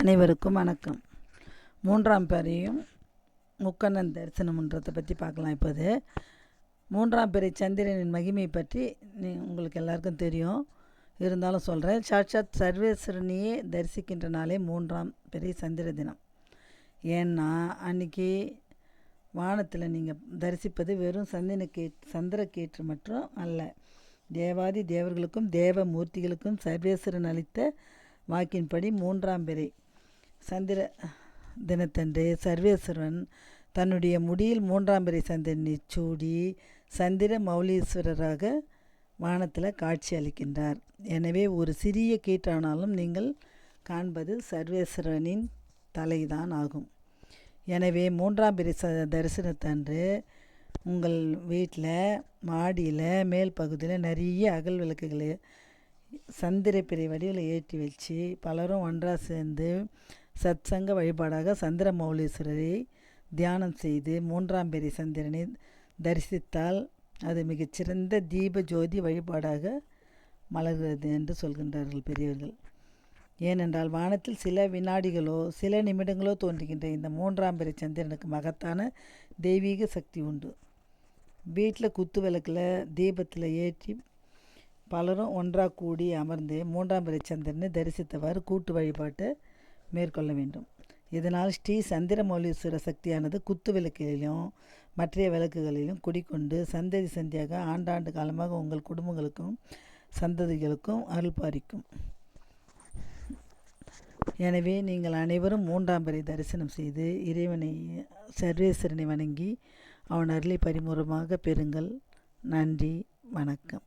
அனைவருக்கும் வணக்கம். மூன்றாம் பெரியும் முக்கண்ணன் தரிசனம்ன்றதை பற்றி பார்க்கலாம் இப்போது. மூன்றாம் பெரிய சந்திரனின் மகிமையை பற்றி நீ உங்களுக்கு எல்லாருக்கும் தெரியும். இருந்தாலும் சொல்கிறேன் சாட்சாத் சர்வேஸ்வரனையே தரிசிக்கின்ற நாளே மூன்றாம் பெரிய சந்திர தினம். ஏன்னா அன்னைக்கு வானத்தில் நீங்கள் தரிசிப்பது வெறும் சந்திரனுக்கு சந்திரக்கேற்று மட்டும் அல்ல. தேவாதி தேவர்களுக்கும் தேவ மூர்த்திகளுக்கும் சர்வேஸ்வரன் அளித்த வாக்கின்படி மூன்றாம் பிறை சந்திர தினத்தன்று சர்வேஸ்வரன் தன்னுடைய முடியில் மூன்றாம் பிறை சந்திரனை சூடி சந்திர மௌலீஸ்வரராக வானத்தில் காட்சி அளிக்கின்றார். எனவே ஒரு சிறிய கீட்டானாலும் நீங்கள் காண்பது சர்வேஸ்வரனின் தலைதான் ஆகும். எனவே மூன்றாம் பிறை ச தரிசனத்தன்று உங்கள் வீட்டில் மாடியில் மேல் பகுதியில் நிறைய அகல் விளக்குகளை சந்திரப்பிறை வடிவில் ஏற்றி வச்சு பலரும் ஒன்றாக சேர்ந்து சத்சங்க வழிபாடாக சந்திர மௌலீஸ்வரரை தியானம் செய்து மூன்றாம் பெரிய சந்திரனை தரிசித்தால் அது மிகச்சிறந்த தீப ஜோதி வழிபாடாக மலர்கிறது என்று சொல்கின்றார்கள் பெரியவர்கள். ஏனென்றால் வானத்தில் சில வினாடிகளோ சில நிமிடங்களோ தோன்றுகின்ற இந்த மூன்றாம் பிறை சந்திரனுக்கு மகத்தான தெய்வீக சக்தி உண்டு. வீட்டில் குத்து விளக்கில் தீபத்தில் ஏற்றி பலரும் ஒன்றாக கூடி அமர்ந்து மூன்றாம் பிறை சந்திரனை தரிசித்தவாறு கூட்டு வழிபாட்டை மேற்கொள்ள வேண்டும். இதனால் ஸ்ரீ சந்திரமௌலீஸ்வர சக்தியானது குத்து விளக்குகளிலும் மற்ற விளக்குகளிலும் குடிக்கொண்டு சந்ததி சந்தியாக ஆண்டாண்டு காலமாக உங்கள் குடும்பங்களுக்கும் சந்ததிகளுக்கும் அருள் பாரிக்கும். எனவே நீங்கள் அனைவரும் மூன்றாம் பிறை தரிசனம் செய்து இறைவனை சர்வேஸ்வரனை வணங்கி அவன் அருளை பரிமுறமாக பெறுங்கள். நன்றி வணக்கம்.